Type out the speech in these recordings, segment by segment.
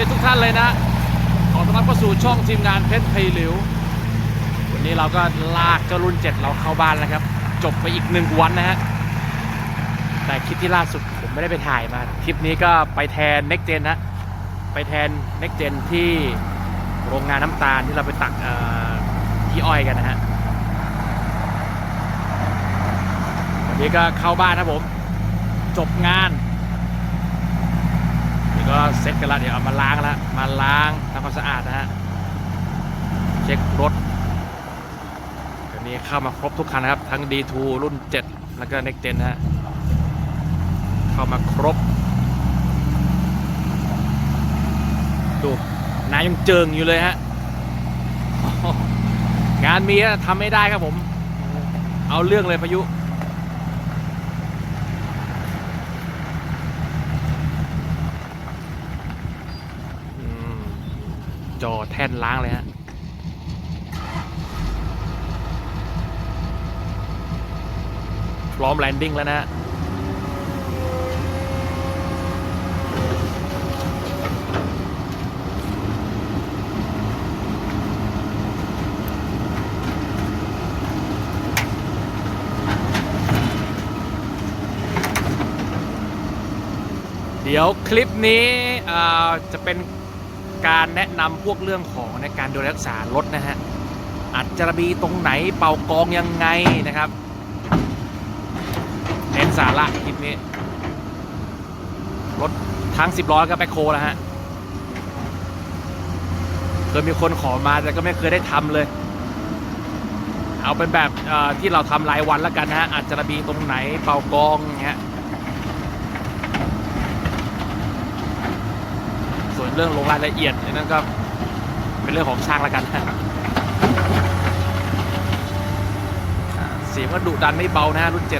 ดีทุกท่านเลยนะขอต้อนรับเข้าสู่ช่องทีมงานเพชรไพหลิววันนี้เราก็ลากเจ้ารุ่น 7 เราเข้าบ้านแล้วครับ จบไปอีกหนึ่งวันนะฮะ แต่คลิปที่ล่าสุดผมไม่ได้ไปถ่ายมาคลิปนี้ก็ไปแทน Next Gen นะ ไปแทน Next Gen ที่โรงงานน้ำตาลที่เราไปตักที่อ้อยกันนะฮะ วันนี้ก็เข้าบ้านครับผม จบงาน ก็เซ็ตกันแล้วเดี๋ยวเอามาล้างแล้วมาล้างทำความสะอาดนะฮะเช็ครถวันนี้เข้ามาครบทุกคันนะครับ ทั้ง D2 รุ่น 7 แล้วก็ Next Gen นะฮะเข้ามาครบ ดูนายยังเจิงอยู่เลยฮะงานมีอะทำไม่ได้ครับผม เอาเรื่องเลยพายุ จอแท่นล้างเลยฮะพร้อมแลนดิ้งแล้วนะฮะเดี๋ยวคลิปนี้จะเป็น การแนะนำพวกเรื่องของในการดูแลรักษารถนะฮะอัดจระบีตรงไหนเป่ากองยังไงนะครับเน้นสาระคลิปนี้ รถทั้ง 10ล้อก็แบคโคแล้วฮะเคยมีคนขอมาแต่ก็ไม่เคยได้ทำเลย เอาเป็นแบบที่เราทำรายวันแล้วกันนะฮะอัดจระบีตรงไหนเป่ากองอย่างเงี้ย ส่วน เรื่องลงรายละเอียดนั่นก็เป็นเรื่องของช่างแล้วกันนะครับเสียงก็ดุดันไม่เบานะรุ่น7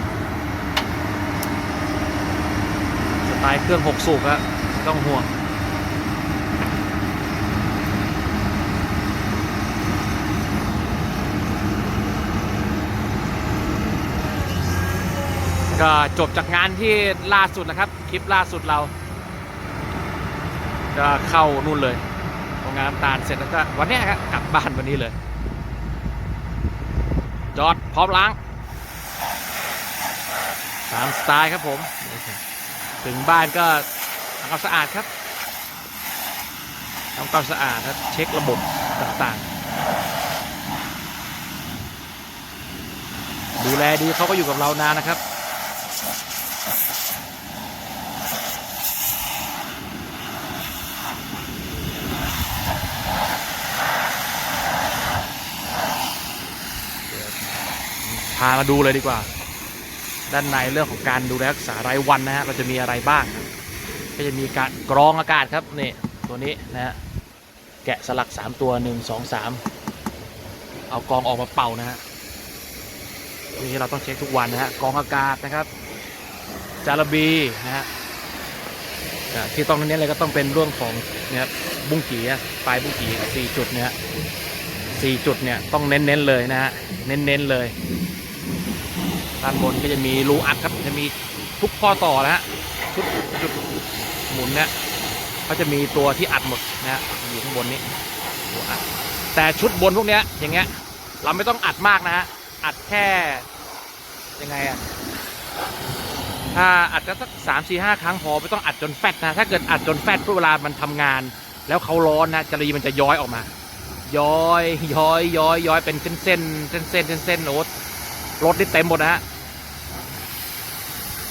สไตล์เครื่อง6สูบอะต้องห่วงก็จบจากงานที่ล่าสุดนะครับ คลิปล่าสุดเรา ก็เข้านู่นเลยโรงงานน้ำตาลเสร็จแล้วก็วันนี้ครับกลับบ้านวันนี้เลย จอดพร้อมล้างตามสไตล์ครับผม ถึงบ้านก็ทำความสะอาดครับทำความสะอาดครับเช็คระบบต่างๆ ดูแลดีเขาก็อยู่กับเรานานนะครับามาดูเลยดีกว่า ด้านในเรื่องของการดูแลรักษารายวันนะฮะเราจะมีอะไรบ้าง ก็จะมีการกรองอากาศครับนี่ตัวนี้นะฮะแกะสลัก 3 ตัว 1 2 3 เอากรองออกมาเป่านะฮะนี่เราต้องเช็คทุกวันนะฮะกรองอากาศนะครับ จารบีนะฮะที่ต้องเน้นเลยก็ต้องเป็นเรื่องของเนี่ยบุ้งกี่ปลายบุ้งกี่สี่จุดเนี่ยสี่จุดเนี่ยต้องเน้นๆเลยนะฮะเน้นๆเลย ด้านบนก็จะมีรูอัดครับ จะมีทุกข้อต่อนะฮะทุกจุดหมุนเนี่ยเขาจะมีตัวที่อัดหมดนะฮะอยู่ข้างบนนี้ตัวอัดแต่ชุดบนพวกเนี้ยอย่างเงี้ย เราไม่ต้องอัดมากนะฮะอัดแค่ยังไงอะถ้าอัดสักสามสี่ห้าครั้งพอไม่ต้องอัดจนแฟตนะถ้าเกิดอัดจนแฟตเวลามันทำงาน แล้วเขาร้อนนะจรีมันจะย้อยออกมา ย้อยย้อยย้อยย้อยเป็นเส้นเส้นเส้นเส้นเส้นเส้ตรถนี่เต็มหมดนะฮะ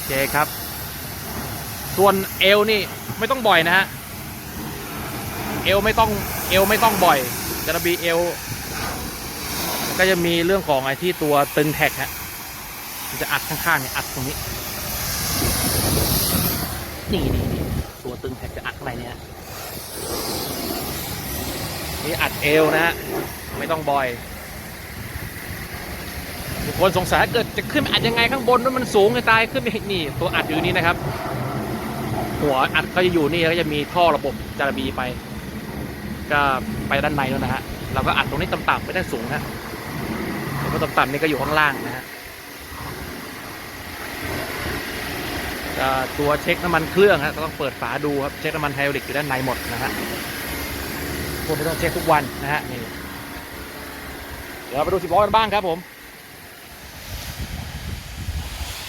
เคครับ ส่วนเอวนี่ไม่ต้องบ่อยนะฮะ เอวไม่ต้องเอวไม่ต้องบ่อยจระบีเอว ก็จะมีเรื่องของไอ้ที่ตัวตึงแท็กฮะจะอัดข้างๆเนี่ยอัดตรงนี้ นี่นี่นี่ตัวตึงแท็กจะอัดข้างในเนี่ยนี่อัดเอวนะฮะไม่ต้องบ่อย คนสงสัยเกิดจะขึ้นอัดยังไงข้างบนนั้นมันสูงจะตายขึ้นไปนี่ ตัวอัดอยู่นี่นะครับ หัวอัดก็จะอยู่นี่แล้วก็จะมีท่อระบบจารบีไป ก็ไปด้านในแล้วนะฮะเราก็อัดตรงนี้ต่ำๆไม่ได้สูงนะแล้วก็ต่ำๆนี่ก็อยู่ข้างล่างนะฮะตัวเช็คน้ำมันเครื่องฮะก็ต้องเปิดฝาดูครับเช็คน้ำมันไฮดรอลิกอยู่ด้านในหมดนะฮะพวกนี้ต้องเช็คทุกวันนะฮะนี่เดี๋ยวไปดูสิบล้อกันบ้างครับผมโ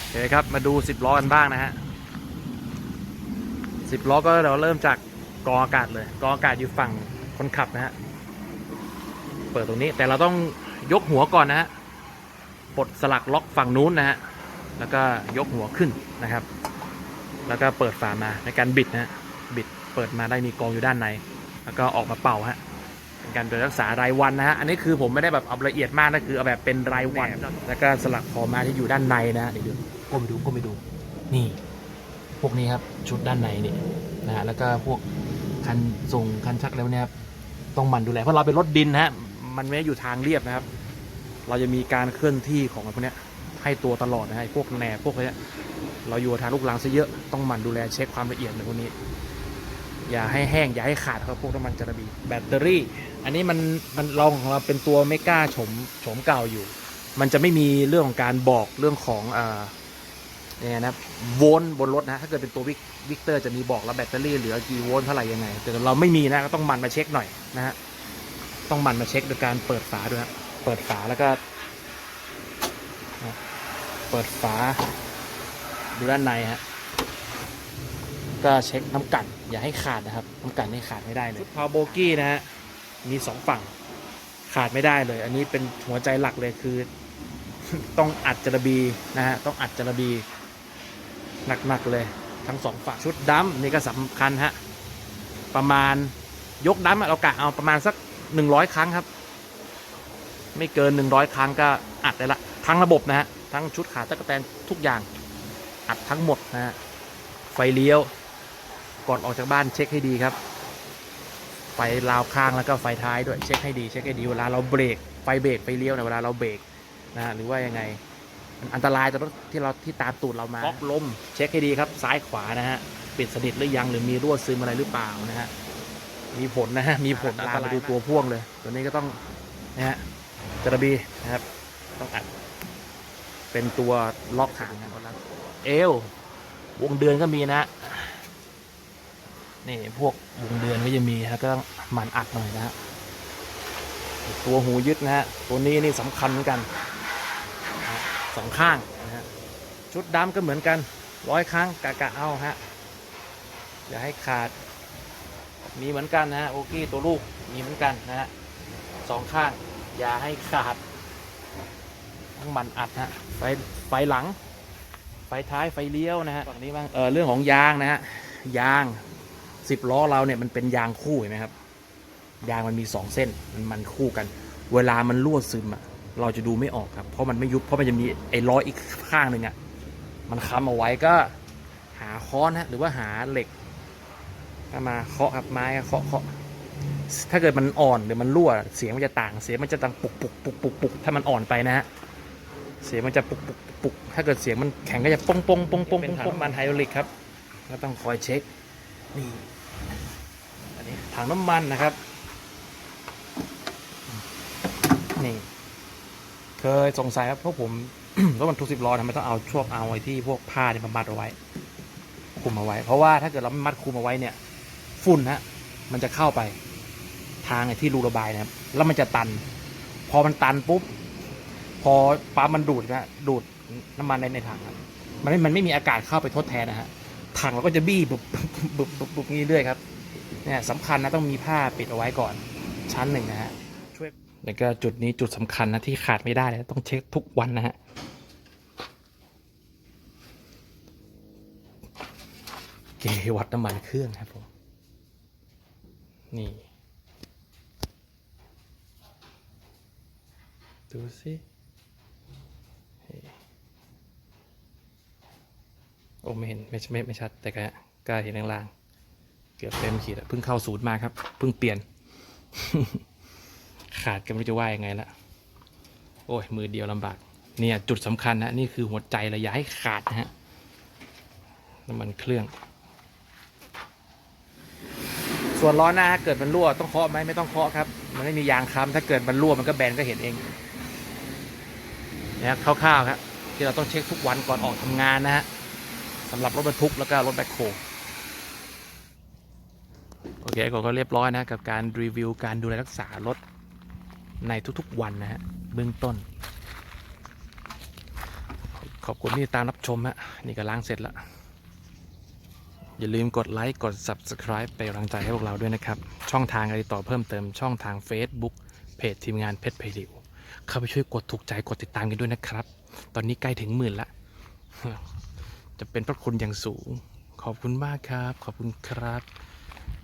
อ เคครับ มาดูสิบล้อกันบ้างนะฮะสิบล้อก็เราเริ่มจากกรองอากาศเลยกรองอากาศอยู่ฝั่งคนขับนะฮะ เปิดตรงนี้แต่เราต้องยกหัวก่อนนะฮะปลดสลักล็อกฝั่งนู้นนะฮะ แล้วก็ยกหัวขึ้นนะครับ แล้วก็เปิดฝามาในการบิดนะฮะ บิดเปิดมาได้มีกรองอยู่ด้านใน แล้วก็ออกมาเป่าฮะเป็นการดูแลรักษารายวันนะฮะ อันนี้คือผมไม่ได้แบบเอาละเอียดมากนะคือเอาแบบเป็นรายวัน แล้วก็สลักคอมาที่อยู่ด้านในนะฮะเดี๋ยวดู ก้มไปดูก้มไปดู นี่ พวกนี้ครับ ชุดด้านในนี่นะฮะแล้วก็พวกคันส่งคันชักแล้วเนี่ยครับต้องหมันดูแลเพราะเราเป็นรถดินนะฮะมันไม่ได้อยู่ทางเรียบนะครับ เราจะมีการเคลื่อนที่ของพวกนี้ให้ตัวตลอดนะฮะพวกแหนพวกเนี้ยเราอยู่ทางลูกรังซะเยอะต้องหมั่นดูแลเช็คความละเอียดในพวกนี้ อย่าให้แห้งอย่าให้ขาดครับพวกน้ำมันจระบีแบตเตอรี่ อันนี้มันมันเราของเราเป็นตัวไม่กล้าโฉมโฉมเก่าอยู่ มันจะไม่มีเรื่องของการบอกเรื่องของอ่า ยังไงนะโวลต์บนรถนะถ้าเกิดเป็นตัววิกเตอร์จะมีบอกแล้วแบตเตอรี่เหลือกี่โวลต์เท่าไหร่ยังไง แต่เราไม่มีนะก็ต้องมันมาเช็คหน่อยนะฮะต้องมันมาเช็คโดยการเปิดฝาด้วยฮะเปิดฝาแล้วก็ เปิดฝาดูด้านในฮะก็เช็คน้ำกัดอย่าให้ขาดนะครับ น้ำกัดนี่ขาดไม่ได้เลยชุดพาวโบกี้นะฮะมีสองฝั่งขาดไม่ได้เลย อันนี้เป็นหัวใจหลักเลยคือ ต้องอัดจระบีนะฮะต้องอัดจระบี หนักๆเลยทั้งสองฝั่งชุดดัมนี่ก็สำคัญฮะประมาณยกดัมเรากะเอาประมาณสักหนึ่งร้อยครั้งครับ ไม่เกินหนึ่งร้อยครั้งก็อัดได้ละทั้งระบบนะฮะทั้งชุดขาตะกแตนทุกอย่างอัดทั้งหมดนะฮะไฟเลี้ยวก่อนออกจากบ้านเช็คให้ดีครับ ไฟราวข้างแล้วก็ไฟท้ายด้วยเช็คให้ดีเช็คให้ดีเวลาเราเบรกไฟเบรกไฟเลี้ยวเนเวลาเราเบรกนะหรือว่ายังไง อันตรายต่อรถที่เราที่ตามตูดเรามาก๊อกลมเช็คให้ดีครับ ซ้ายขวานะฮะปิดสนิทหรือยังหรือมีรั่วซึมอะไรหรือเปล่านะฮะมีผลนะฮะมีผลตามไปดูตัวพ่วงเลย ตัวนี้ก็ต้องนะฮะจระบีนะครับต้องอัดเป็นตัวล็อกหางนะเอววงเดือนก็มีนะนี่พวกวงเดือนก็จะมีแล้วก็ต้องหมันอัดหน่อยนะฮะตัวหูยึดนะฮะตัวนี้นี่สำคัญเหมือนกันนะฮะ สองข้างนะฮะชุดดำก็เหมือนกันร้อยครั้งกะกะเอาฮะอย่าให้ขาด มีเหมือนกันนะฮะโอเคตัวลูกมีเหมือนกันนะฮะสองข้าง อย่าให้ขาดต้องมันอัดฮะไฟไฟหลัง ไฟท้ายไฟเลี้ยวนะฮะฝั่งนี้บ้างเออเรื่องของยางนะฮะยางสิบล้อเราเนี่ยมันเป็นยางคู่เห็นไหมครับยางมันมีสองเส้นมันมันคู่กัน เวลามันรั่วซึมอะ เราจะดูไม่ออกครับ เพราะมันไม่ยุบ เพราะมันจะมีไอ้ล้ออีกข้างหนึ่งอะ มันค้ำเอาไว้ก็หาค้อนฮะ หรือว่าหาเหล็กมาเคาะครับไม้เคาะเคาะ ถ้าเกิดมันอ่อนหรือมันรั่ว เสียงมันจะต่าง เสียงมันจะดังปุกปุกปุกปุกปุกถ้ามันอ่อนไปนะฮะ เสียงมันจะปุกปุกปุกปุกถ้าเกิดเสียงมันแข็งก็จะปงปงปงปงเป็นถังมันไฮดรอลิกครับ ก็ต้องคอยเช็ค นี่ อันนี้ถังน้ำมันนะครับ นี่ เคยสงสัยครับเพราะผมรถบรรทุกสิบล้อทำไมต้องเอาช่วงเอาไว้ที่พวกผ้าเนี่ยมามัดเอาไว้ คุมเอาไว้ เพราะว่าถ้าเกิดเราไม่มัดคุมเอาไว้เนี่ยฝุ่นฮะมันจะเข้าไปทางไอ้ที่รูระบายนะครับแล้วมันจะตัน พอมันตันปุ๊บ พอปั๊มมันดูดนะดูดน้ำมันในในถังครับมันไม่มันไม่มีอากาศเข้าไปทดแทนนะฮะถังเราก็จะบี้บุบบุบบุบบุบงี้เรื่อยครับเนี่ยสำคัญนะต้องมีผ้าปิดเอาไว้ก่อนชั้นหนึ่งนะฮะ แล้วก็จุดนี้จุดสำคัญนะที่ขาดไม่ได้เลยต้องเช็คทุกวันนะฮะเกวัดน้ำมันเครื่องครับผม นี่ ดูสิโอ้ไม่เห็นไม่ไม่ไม่ชัดแต่ก็ก็เห็นลางๆเกือบเต็มขีดเพิ่งเข้าศูนย์มาครับ เพิ่งเปลี่ยน ขาดก็ไม่รู้จะว่ายังไงละโอ้ยมือเดียวลำบาก เนี่ยจุดสำคัญนะนี่คือหัวใจเลยอย่าให้ขาดนะฮะน้ำมันเครื่อง ส่วนล้อหน้าเกิดมันรั่วต้องเคาะไหมไม่ต้องเคาะครับ มันไม่มียางค้ำถ้าเกิดมันรั่วมันก็แบนก็เห็นเองนะคร่าวๆครับที่เราต้องเช็คทุกวันก่อนออกทำงานนะฮะสำหรับรถบรรทุกแล้วก็รถแบ็คโฮโอเคก็เรียบร้อยนะกับการรีวิวการดูแลรักษารถ ในทุกๆวันนะฮะเบื้องต้น ขอบคุณที่ตามรับชมฮะนี่ก็ล้างเสร็จแล้ว อย่าลืมกดไลค์กด Subscribe เป็นกำลังใจให้พวกเราด้วยนะครับ ช่องทางการติดต่อเพิ่มเติมช่องทาง Facebook เพจทีมงานเพชรเพลิวเข้าไปช่วยกดถูกใจกดติดตามกันด้วยนะครับ ตอนนี้ใกล้ถึงหมื่นละ จะเป็นพระคุณอย่างสูง ขอบคุณมากครับ ขอบคุณครับ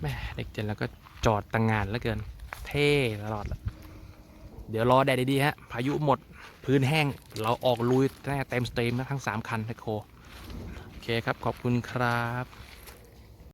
แม่เด็กเจนแล้วก็จอดตั้งงานแล้วเกิน เท่ตลอดละ เดี๋ยวรอแดดดีๆฮะ พายุหมดพื้นแห้ง เราออกลุยแน่เต็มสเตรีมนะทั้ง 3 คันไทโค โอเคครับ ขอบคุณครับ